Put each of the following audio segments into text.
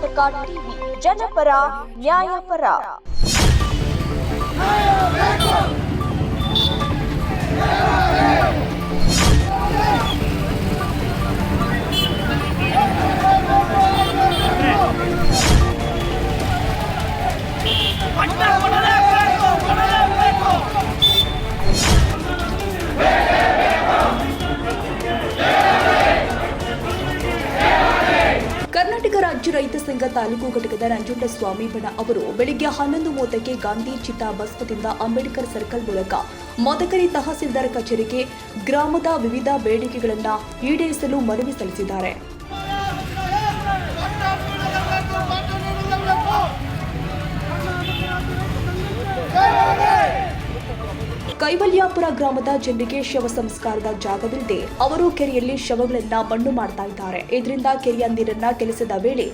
Karnataka TV ಜನಪರ ನ್ಯಾಯಪರ ರಾಜ್ಯ ರೈತ ಸಂಘ ತಾಲೂಕು ಘಟಕದ ನಂಜುಂಡಸ್ವಾಮಿ ಬಣ ಅವರು ಬೆಳಿಗ್ಗೆ ಹನ್ನೊಂದು ಮೂವತ್ತಕ್ಕೆ ಗಾಂಧಿ ಚಿತಾ ಬಸ್ಪದಿಂದ ಅಂಬೇಡ್ಕರ್ ಸರ್ಕಲ್ ಮೂಲಕ ಮದಕರಿ ತಹಸೀಲ್ದಾರ್ ಕಚೇರಿಗೆ ಗ್ರಾಮದ ವಿವಿಧ ಬೇಡಿಕೆಗಳನ್ನು ಈಡೇರಿಸಲು ಮನವಿ ಸಲ್ಲಿಸಿದ್ದಾರೆ. ಕೈವಲ್ಯಾಪುರ ಗ್ರಾಮದ ಜನರಿಗೆ ಶವ ಸಂಸ್ಕಾರದ ಜಾಗವಿಲ್ಲದೆ ಅವರು ಕೆರೆಯಲ್ಲಿ ಶವಗಳನ್ನ ಮಣ್ಣು ಮಾಡ್ತಾ ಇದ್ದಾರೆ. ಇದರಿಂದ ಕೆರೆಯ ನೀರನ್ನ ಕೆಲಸದ ವೇಳೆ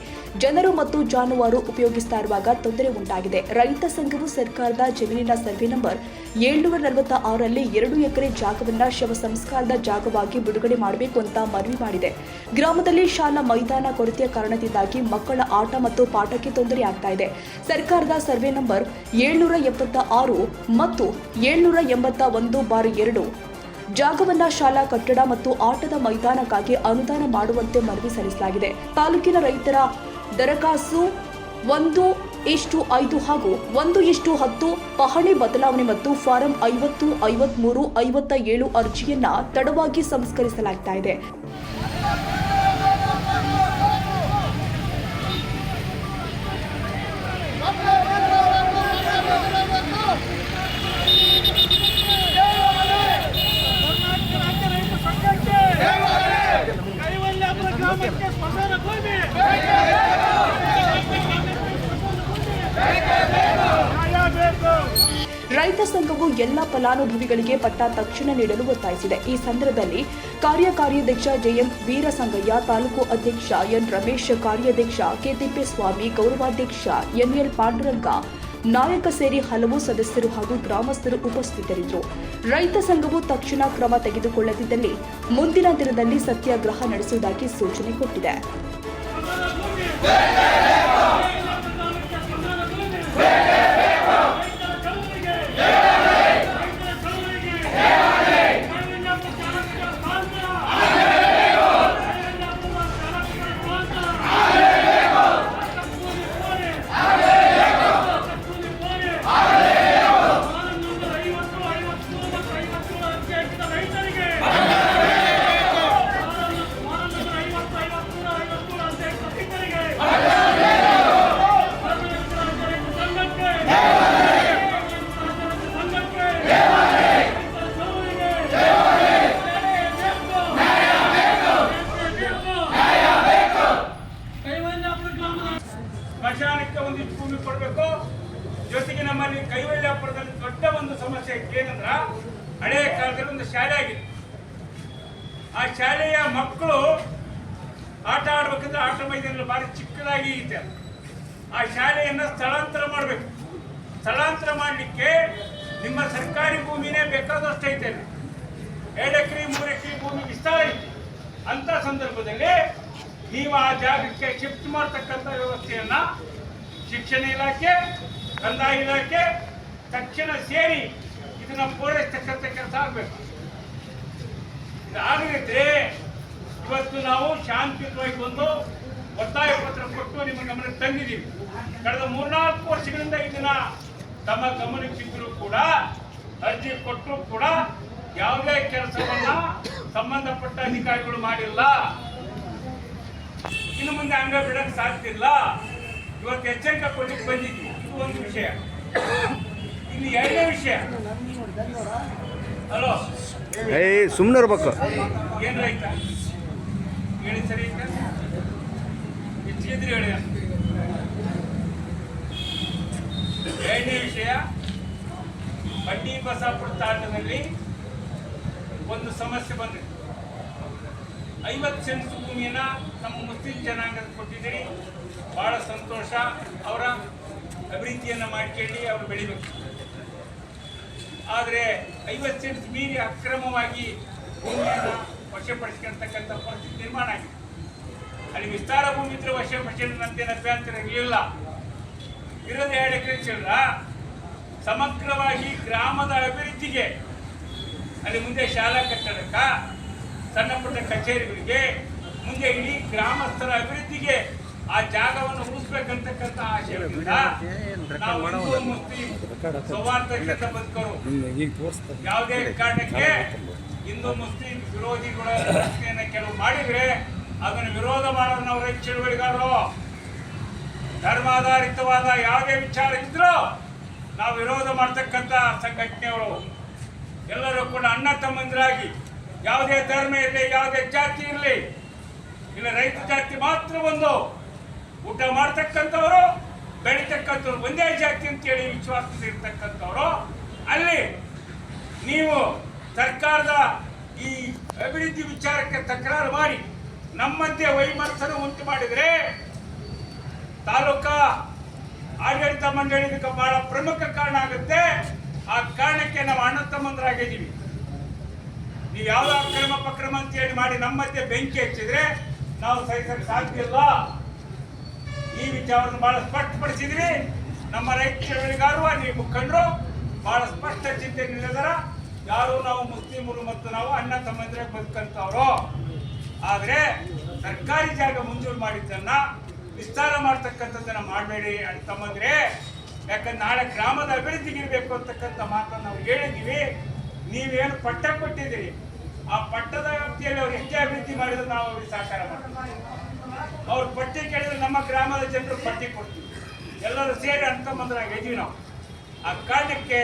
ಜನರು ಮತ್ತು ಜಾನುವಾರು ಉಪಯೋಗಿಸ್ತಾ ಇರುವಾಗ ತೊಂದರೆ ಉಂಟಾಗಿದೆ. ರೈತ ಸಂಘವು ಸರ್ಕಾರದ ಜಮೀನಿನ ಸರ್ವೆ ನಂಬರ್ ಏಳ್ನೂರ ನಲವತ್ತ ಆರರಲ್ಲಿ ಎರಡು ಎಕರೆ ಜಾಗವನ್ನ ಶವ ಸಂಸ್ಕಾರದ ಜಾಗವಾಗಿ ಬಿಡುಗಡೆ ಮಾಡಬೇಕು ಅಂತ ಮನವಿ ಮಾಡಿದೆ. ಗ್ರಾಮದಲ್ಲಿ ಶಾಲಾ ಮೈದಾನ ಕೊರತೆಯ ಕಾರಣದಿಂದಾಗಿ ಮಕ್ಕಳ ಆಟ ಮತ್ತು ಪಾಠಕ್ಕೆ ತೊಂದರೆ ಆಗ್ತಾ ಇದೆ. ಸರ್ಕಾರದ ಸರ್ವೆ ನಂಬರ್ ಏಳ್ನೂರ ಎಪ್ಪತ್ತ ಆರು ಮತ್ತು ಏಳ್ನೂರ ಎಂಬತ್ತ ಒಂದು ಬಾರಿ ಎರಡು ಜಾಗವನ್ನ ಶಾಲಾ ಕಟ್ಟಡ ಮತ್ತು ಆಟದ ಮೈದಾನಕ್ಕಾಗಿ ಅನುದಾನ ಮಾಡುವಂತೆ ಮನವಿ ಸಲ್ಲಿಸಲಾಗಿದೆ. ತಾಲೂಕಿನ ರೈತರ ದರಖಾಸು ಒಂದು ಇಷ್ಟು ಐದು ಹಾಗೂ ಒಂದು ಇಷ್ಟು ಹತ್ತು ಪಹಣಿ ಬದಲಾವಣೆ ಮತ್ತು ಫಾರಂ ಐವತ್ತು, ಐವತ್ಮೂರು, ಐವತ್ತ ಏಳು ಅರ್ಜಿಯನ್ನ ತಡವಾಗಿ ಸಂಸ್ಕರಿಸಲಾಗ್ತಾ ಇದೆ. ಫಲಾನುಭವಿಗಳಿಗೆ ಪಟ್ಟ ತಕ್ಷಣ ನೀಡಲು ಒತ್ತಾಯಿಸಿದೆ. ಈ ಸಂದರ್ಭದಲ್ಲಿ ಕಾರ್ಯಕಾರ್ಯಾಧ್ಯಕ್ಷ ಜೆಎಂ ವೀರಸಂಗಯ್ಯ, ತಾಲೂಕು ಅಧ್ಯಕ್ಷ ಎನ್ ರಮೇಶ್, ಕಾರ್ಯಾಧ್ಯಕ್ಷ ಕೆತಿಪ್ಪೇಸ್ವಾಮಿ ಗೌರವಾಧ್ಯಕ್ಷ ಎನ್ಎಲ್ ಪಾಂಡುರಂಗ, ನಾಯಕ ಸೇರಿ ಹಲವು ಸದಸ್ಯರು ಹಾಗೂ ಗ್ರಾಮಸ್ಥರು ಉಪಸ್ಥಿತರಿದ್ದರು. ರೈತ ಸಂಘವು ತಕ್ಷಣ ಕ್ರಮ ತೆಗೆದುಕೊಳ್ಳದಿದ್ದಲ್ಲಿ ಮುಂದಿನ ದಿನದಲ್ಲಿ ಸತ್ಯಾಗ್ರಹ ನಡೆಸುವುದಾಗಿ ಸೂಚನೆ ಕೊಟ್ಟಿದೆ. ಮೈದಾನ ಭಾರಿ ಚಿಕ್ಕದಾಗಿ ಇದೆ ಆ ಶಾಲೆಯನ್ನ ಸ್ಥಳಾಂತರ ಮಾಡಬೇಕು. ಸ್ಥಳಾಂತರ ಮಾಡಲಿಕ್ಕೆ ನಿಮ್ಮ ಸರ್ಕಾರಿ ಭೂಮಿನೇ ಬೇಕಾದಷ್ಟು ಐತೆ. ಎರಡು ಎಕರೆ, ಮೂರು ಎಕರೆ ಭೂಮಿ ವಿಸ್ತಾರ ಐತಿ. ಅಂತ ಸಂದರ್ಭದಲ್ಲಿ ನೀವು ಆ ಜಾಗಕ್ಕೆ ಶಿಫ್ಟ್ ಮಾಡ್ತಕ್ಕಂಥ ವ್ಯವಸ್ಥೆಯನ್ನ ಶಿಕ್ಷಣ ಇಲಾಖೆ, ಕಂದಾಯ ಇಲಾಖೆ ತಕ್ಷಣ ಸೇರಿ ಇದನ್ನ ಪೂರೈಸ್ತಕ್ಕಂಥ ಕೆಲಸ ಆಗಬೇಕು. ಇದಾಗದಿದ್ರೆ ಇವತ್ತು ನಾವು ಶಾಂತಿಯುತವಾಗಿ ಬಂದು ಒತ್ತಾಯ ಪತ್ರ ಕೊಟ್ಟು ನಿಮ್ಮ ಗಮನಕ್ಕೆ ತಂದಿದ್ದೀವಿ. ಕಳೆದ ಮೂರ್ನಾಲ್ಕು ವರ್ಷಗಳಿಂದ ಇದನ್ನ ತಮ್ಮ ಗಮನಕ್ಕಿದ್ದರೂ ಕೂಡ ಅರ್ಜಿ ಕೊಟ್ಟರು ಕೂಡ ಯಾವುದೇ ಕೆಲಸವನ್ನ ಸಂಬಂಧಪಟ್ಟ ಅಧಿಕಾರಿಗಳು ಮಾಡಿಲ್ಲ. ಇನ್ನು ಮುಂದೆ ಅಂಗ ಬಿಡಕ್ ಸಾಧ್ಯ ಇಲ್ಲ. ಇವತ್ತು ಎಚ್ಚರಿಕೆ ಕೊಡ್ಲಿಕ್ಕೆ ಬಂದಿದ್ವಿ ಇದು ಒಂದು ವಿಷಯ. ಇನ್ನು ಎರಡನೇ ವಿಷಯ. ಹಲೋ? ಸುಮ್ಮನೆ ಇರ್ಬೇಕು ಏನ್ ರೈತ? ಹೇಳಿ ಸರಿ ಎರಡನೇ ವಿಷಯ ಬಂಡಿ ಬಸಾಪುರ ತಾಂಡದಲ್ಲಿ ಒಂದು ಸಮಸ್ಯೆ ಬಂದಿತ್ತು ಐವತ್ತು ಸೆಂಟ್ಸ್ ಭೂಮಿಯನ್ನ ನಮ್ಮ ಮುಸ್ಲಿಂ ಜನಾಂಗದ ಕೊಟ್ಟಿದ್ದೀರಿ. ಬಹಳ ಸಂತೋಷ. ಅವರ ಅಭಿವೃದ್ಧಿಯನ್ನ ಮಾಡ್ಕೊಳ್ಳಿ ಅವರು ಬೆಳಿಬೇಕು. ಆದರೆ ಐವತ್ತು ಸೆಂಟ್ಸ್ ಮೀರಿ ಅಕ್ರಮವಾಗಿ ಭೂಮಿಯನ್ನು ವಶಪಡಿಸ್ಕೊಳ್ತಕ್ಕಂಥ ಪರಿಸ್ಥಿತಿ ನಿರ್ಮಾಣ ಆಗಿದೆ. ಅಲ್ಲಿ ವಿಸ್ತಾರ ಭೂಮಿ ಇದ್ರೆ ವರ್ಷ ಪರ್ಸೆಂಟ್ನಂತೇನು ಅಭ್ಯಂತರ ಇರಲಿಲ್ಲ ಇರೋದು ಎರಡು ಎಕರೆ ಸಮಗ್ರವಾಗಿ ಗ್ರಾಮದ ಅಭಿವೃದ್ಧಿಗೆ ಅಲ್ಲಿ ಮುಂದೆ ಶಾಲಾ ಕಟ್ಟಡಕ್ಕ, ಸಣ್ಣ ಪುಟ್ಟ ಕಚೇರಿಗಳಿಗೆ, ಮುಂದೆ ಇಡೀ ಗ್ರಾಮಸ್ಥರ ಅಭಿವೃದ್ಧಿಗೆ ಆ ಜಾಗವನ್ನು ಉಳಿಸ್ಬೇಕಂತಕ್ಕಂಥ ಆಶಯದಿಂದ ನಾವು ಬದುಕೋರು. ಯಾವುದೇ ಕಾರಣಕ್ಕೆ ಹಿಂದೂ, ಮುಸ್ಲಿಂ ವಿರೋಧಿಗಳ ಕೆಲವು ಮಾಡಿದ್ರೆ ಅದನ್ನು ವಿರೋಧ ಮಾಡೋರು ನಾವು ರೈತ ಚಳುವಳಿಗಾರರು ಧರ್ಮಾಧಾರಿತವಾದ ಯಾವುದೇ ವಿಚಾರ ಇದ್ರೂ ನಾವು ವಿರೋಧ ಮಾಡ್ತಕ್ಕಂಥ ಸಂಘಟನೆಗಳು ಎಲ್ಲರೂ ಕೂಡ ಅಣ್ಣ ತಮ್ಮಂದಿರಾಗಿ ಯಾವುದೇ ಧರ್ಮ ಇರಲಿ, ಯಾವುದೇ ಜಾತಿ ಇರಲಿ, ಇಲ್ಲ ರೈತ ಜಾತಿ ಮಾತ್ರ ಒಂದು ಊಟ ಮಾಡ್ತಕ್ಕಂಥವರು, ಬೆಳೀತಕ್ಕಂಥವ್ರು ಒಂದೇ ಜಾತಿ ಅಂತೇಳಿ ಇರ್ತಕ್ಕಂಥವ್ರು, ಅಲ್ಲಿ ನೀವು ಸರ್ಕಾರದ ಈ ಅಭಿವೃದ್ಧಿ ವಿಚಾರಕ್ಕೆ ತಕರಾರು ಮಾಡಿ ನಮ್ಮಂತೆ ವೈಮನಸ್ಸನ್ನು ಉಂಟು ಮಾಡಿದರೆ ತಾಲೂಕಾ ಆಡಳಿತ ಮಂಡಳಿ ಇದಕ್ಕೆ ಬಹಳ ಪ್ರಮುಖ ಕಾರಣ ಆಗುತ್ತೆ. ಆ ಕಾರಣಕ್ಕೆ ನಾವು ಅಣ್ಣ ತಮ್ಮಂದ್ರಾಗಿದ್ದೀವಿ ನೀವು ಯಾವ ಅಕ್ರಮ ಪಕ್ರಮ ಅಂತ ಹೇಳಿ ಮಾಡಿ ನಮ್ಮ ಬೆಂಕಿ ಹಚ್ಚಿದ್ರೆ ನಾವು ಸಹಿಸಕ್ಕೆ ಸಾಧ್ಯ ಇಲ್ಲ. ಈ ವಿಚಾರವನ್ನು ಬಹಳ ಸ್ಪಷ್ಟಪಡಿಸಿದ್ರಿ. ನಮ್ಮ ರೈತ ನೀವು ಮುಖಂಡರು, ಬಹಳ ಸ್ಪಷ್ಟ ಚಿಂತೆ ನಿಲ್ಲದರ ಯಾರು ನಾವು ಮುಸ್ಲಿಮರು ಮತ್ತು ನಾವು ಅಣ್ಣ ತಮ್ಮಂದ್ರೆ ಬದುಕಂತವ್ರು ಆದ್ರೆ ಸರ್ಕಾರಿ ಜಾಗ ಮಂಜೂರು ಮಾಡಿದ್ದನ್ನ ವಿಸ್ತಾರ ಮಾಡ್ತಕ್ಕಂಥದ್ದನ್ನ ಮಾಡಬೇಡಿ ಅಂತ ತಮ್ಮಂದ್ರೆ. ಯಾಕಂದ್ರೆ ನಾಳೆ ಗ್ರಾಮದ ಅಭಿವೃದ್ಧಿಗೆ ಇರಬೇಕು ಅಂತಕ್ಕಂಥ ಮಾತನ್ನು ನಾವು ಹೇಳಿದ್ದೀವಿ ನೀವೇನು ಪಟ್ಟ ಕೊಟ್ಟಿದ್ದೀರಿ. ಆ ಪಟ್ಟದ ವ್ಯಾಪ್ತಿಯಲ್ಲಿ ಅವ್ರು ಎಷ್ಟೇ ಅಭಿವೃದ್ಧಿ ಮಾಡಿದ್ರು ನಾವು ಅವ್ರಿಗೆ ಸಹಕಾರ ಮಾಡ್ತೀವಿ. ಅವ್ರ ಪಟ್ಟಿ ಕೇಳಿದ್ರೆ ನಮ್ಮ ಗ್ರಾಮದ ಜನರು ಪಟ್ಟಿ ಕೊಡ್ತೀವಿ. ಎಲ್ಲರೂ ಸೇರಿ ಅಂತಂಬಂದ್ರಾಗ ಇದೀವಿ ನಾವು. ಆ ಕಾರಣಕ್ಕೆ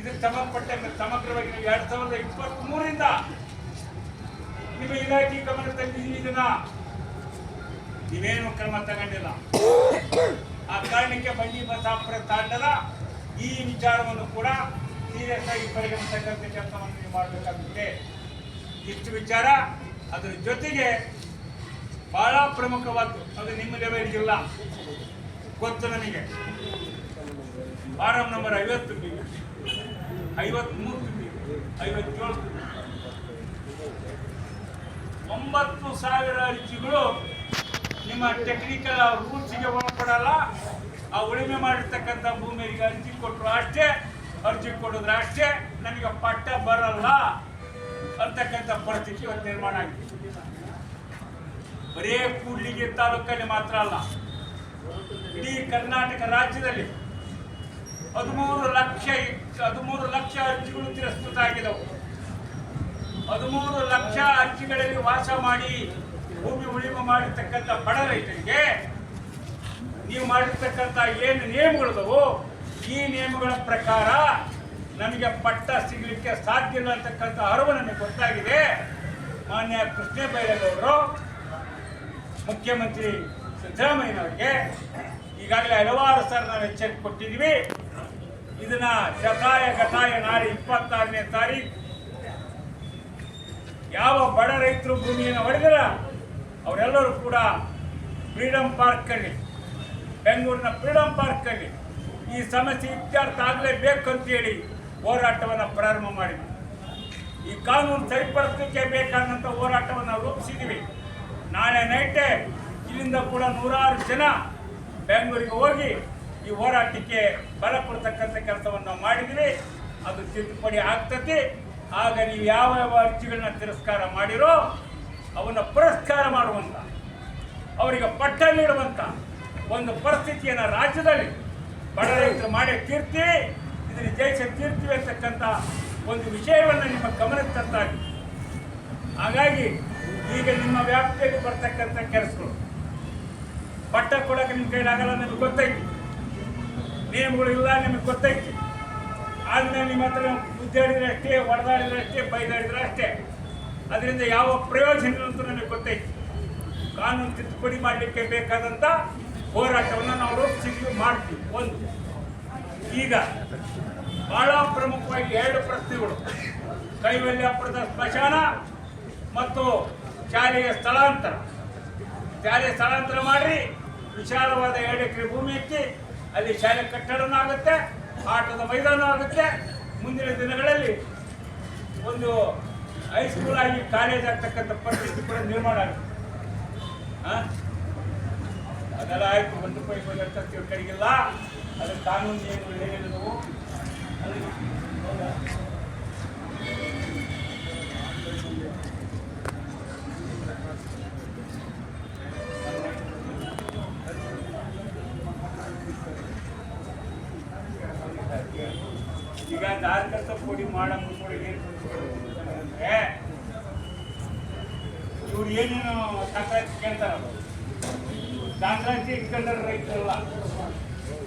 ಇದಕ್ಕೆ ಸಂಬಂಧಪಟ್ಟ ಸಮಗ್ರವಾಗಿ ಎರಡ್ ಸಾವಿರದ ಇಪ್ಪತ್ತ್ ಮೂರರಿಂದ ನಿಮ್ಮ ಇಲಾಖೆ ಗಮನ ತಂದಿದ್ದೀವಿ ನೀವೇನು ಕ್ರಮ ತಗೊಂಡಿಲ್ಲ. ಆ ಕಾರಣಕ್ಕೆ ಬಂಡಿ ಬಸಾಪುರ ತಾಂಡದ ಈ ವಿಚಾರವನ್ನು ಕೂಡ ಸೀರಿಯಸ್ ಆಗಿ ಪರಿಗಣಿಸತಕ್ಕಂಥ ಕೆಲಸವನ್ನು ನೀವು ಮಾಡಬೇಕಾಗುತ್ತೆ. ಇಷ್ಟು ವಿಚಾರ, ಅದರ ಜೊತೆಗೆ ಬಹಳ ಪ್ರಮುಖವಾದ್ದು, ಅದು ನಿಮ್ಮ ಲೆವೆಲ್ಗಿಲ್ಲ ಗೊತ್ತು ನನಗೆ. ಫಾರಂ ನಂಬರ್ ಐವತ್ತು. ಐವತ್ಮೂರು. ಐವತ್ತೇಳು. ಒಂಬತ್ತು ಸಾವಿರ ಅರ್ಜಿಗಳು ನಿಮ್ಮ ಟೆಕ್ನಿಕಲ್ ರೂಲ್ಸ್ಗೆ ಒಳಪಡಲ್ಲ. ಆ ಉಳಿಮೆ ಮಾಡಿರ್ತಕ್ಕಂಥ ಭೂಮಿಗೆ ಅರ್ಜಿ ಕೊಟ್ಟರು ಅಷ್ಟೇ, ಅರ್ಜಿ ಕೊಡಿದ್ರೆ ಅಷ್ಟೇ ನನಗೆ ಪಟ್ಟ ಬರಲ್ಲ ಅಂತಕ್ಕಂಥ ಪರಿಸ್ಥಿತಿ ಇವತ್ತು ನಿರ್ಮಾಣ ಆಗಿದೆ. ಬರೇ ಕೂಡ್ಲಿಗೆ ತಾಲೂಕಲ್ಲಿ ಮಾತ್ರ ಅಲ್ಲ, ಇಡೀ ಕರ್ನಾಟಕ ರಾಜ್ಯದಲ್ಲಿ ಹದಿಮೂರು ಲಕ್ಷ ಹದಿಮೂರು ಲಕ್ಷ ಅರ್ಜಿಗಳು ತಿರಸ್ಕೃತ ಆಗಿದವು. ಹದಿಮೂರು ಲಕ್ಷ ಅರ್ಜಿಗಳಲ್ಲಿ ವಾಸ ಮಾಡಿ ಭೂಮಿ ಉಳಿಮೆ ಮಾಡಿರ್ತಕ್ಕಂಥ ಬಡ ರೈತರಿಗೆ ನೀವು ಮಾಡಿರ್ತಕ್ಕಂಥ ಏನು ನಿಯಮಗಳಿದವು ಈ ನಿಯಮಗಳ ಪ್ರಕಾರ ನಮಗೆ ಪಟ್ಟ ಸಿಗಲಿಕ್ಕೆ ಸಾಧ್ಯ ಇಲ್ಲ ಅಂತಕ್ಕಂಥ ಅರಿವು ನಮಗೆ ಗೊತ್ತಾಗಿದೆ. ಮಾನ್ಯ ಕೃಷ್ಣ ಬೈರೇಗೌಡರು, ಮುಖ್ಯಮಂತ್ರಿ ಸಿದ್ದರಾಮಯ್ಯನವರಿಗೆ ಈಗಾಗಲೇ ಹಲವಾರು ಸರ್ ನಾವು ಎಚ್ಚರಿಕೆ ಕೊಟ್ಟಿದ್ದೀವಿ. ಇದನ್ನ ಶತಾಯ ಗತಾಯ ನಾಳೆ ಇಪ್ಪತ್ತಾರನೇ ತಾರೀಕು ಯಾವ ಬಡ ರೈತರು ಭೂಮಿಯನ್ನು ಹೊಡೆದರ? ಅವರೆಲ್ಲರೂ ಕೂಡ ಫ್ರೀಡಂ ಪಾರ್ಕಲ್ಲಿ, ಬೆಂಗಳೂರಿನ ಫ್ರೀಡಂ ಪಾರ್ಕಲ್ಲಿ ಈ ಸಮಸ್ಯೆ ಇತ್ಯರ್ಥ ಆಗಲೇಬೇಕು ಅಂತೇಳಿ ಹೋರಾಟವನ್ನು ಪ್ರಾರಂಭ ಮಾಡಿದ್ವಿ. ಈ ಕಾನೂನು ಸರಿಪಡಿಸಲಿಕ್ಕೆ ಬೇಕಾದಂಥ ಹೋರಾಟವನ್ನು ರೂಪಿಸಿದ್ದೀವಿ ನಾಳೆ ನೈಟೆ ಇಲ್ಲಿಂದ ಕೂಡ ನೂರಾರು ಜನ ಬೆಂಗಳೂರಿಗೆ ಹೋಗಿ ಈ ಹೋರಾಟಕ್ಕೆ ಬಲ ಕೊಡ್ತಕ್ಕಂಥ ಕೆಲಸವನ್ನು ಮಾಡಿದ್ವಿ. ಅದು ತಿದ್ದುಪಡಿ ಆಗ್ತತಿ ಆಗ ನೀವು ಯಾವ ಯಾವ ಅರ್ಜಿಗಳನ್ನ ತಿರಸ್ಕಾರ ಮಾಡಿರೋ ಅವನ್ನು ಪುರಸ್ಕಾರ ಮಾಡುವಂತ, ಅವರಿಗೆ ಪಟ್ಟ ನೀಡುವಂಥ ಒಂದು ಪರಿಸ್ಥಿತಿಯನ್ನು ರಾಜ್ಯದಲ್ಲಿ ಬಡ ರೈತರು ಮಾಡಿ ತೀರ್ತಿ ಇದ್ರ ದೇಶ ತೀರ್ತೀವಿ ಅಂತಕ್ಕಂಥ ಒಂದು ವಿಷಯವನ್ನು ನಿಮ್ಮ ಗಮನಕ್ಕೆ ತರ್ತಾರೆ ಹಾಗಾಗಿ ಈಗ ನಿಮ್ಮ ವ್ಯಾಪ್ತಿಯಲ್ಲಿ ಬರ್ತಕ್ಕಂಥ ಕೆಲಸಗಳು. ಪಟ್ಟ ಕೊಡೋಕೆ ನಿಮ್ಮ ಕೈಲಾಗಲ್ಲ, ನಿಮಗೆ ಗೊತ್ತೈತಿ. ನಿಯಮಗಳು ಇಲ್ಲ, ನಿಮಗೆ ಗೊತ್ತೈತಿ. ಆದ್ಮೇಲೆ ನಿಮ್ಮ ಹತ್ರ ಉದ್ದಾಡಿದ್ರೆ ಅಷ್ಟೇ, ಹೊಡೆದಾಡಿದ್ರೆ ಅಷ್ಟೇ, ಬೈದಾಡಿದ್ರೆ ಅಷ್ಟೇ. ಅದರಿಂದ ಯಾವ ಪ್ರಯೋಜನ ಅಂತ ನನಗೆ ಗೊತ್ತೈತಿ ಕಾನೂನು ತಿದ್ದುಪಡಿ ಮಾಡಲಿಕ್ಕೆ ಬೇಕಾದಂಥ ಹೋರಾಟವನ್ನು ನಾವು ರೂಪಿಸಿ ಮಾಡ್ತೀವಿ. ಒಂದು, ಈಗ ಬಹಳ ಪ್ರಮುಖವಾಗಿ ಎರಡು ಪ್ರಶ್ನೆಗಳು. ಕೈವಲ್ಯಾಪುರದ ಸ್ಮಶಾನ ಮತ್ತು ಶಾಲೆಯ ಸ್ಥಳಾಂತರ. ಶಾಲೆಯ ಸ್ಥಳಾಂತರ ಮಾಡಿ ವಿಶಾಲವಾದ ಎರಡು ಎಕರೆ ಭೂಮಿ ಇಕ್ಕಿ ಅಲ್ಲಿ ಶಾಲೆ ಕಟ್ಟಡನೂ ಆಗುತ್ತೆ ಆಟದ ಮೈದಾನ ಆಗುತ್ತೆ. ಮುಂದಿನ ದಿನಗಳಲ್ಲಿ ಒಂದು ಹೈಸ್ಕೂಲ್ ಆಗಿ ಕಾಲೇಜ್ ಆಗ್ತಕ್ಕಂಥ ಪರಿಸ್ಥಿತಿ ಕೂಡ ನಿರ್ಮಾಣ ಆಗುತ್ತೆ? ಅದೆಲ್ಲ ಆಯ್ತು. ಒಂದು ರೂಪಾಯಿ ಅಂತ ತಿಳ್ಕಡಿಗಿಲ್ಲ ಅದು ಕಾನೂನು ನಿಯಮಗಳು ಏನಿದವು ಅದಕ್ಕೆ ಏನು ಇವ್ರು ಏನೇನು ಸಂಕ್ರಾಂತಿ ಕೇಳ್ತಾರಲ್ಲ ಸಂಕ್ರಾಂತಿ ಇಟ್ಕೊಂಡ್ರೆ ರೈತರಲ್ಲ.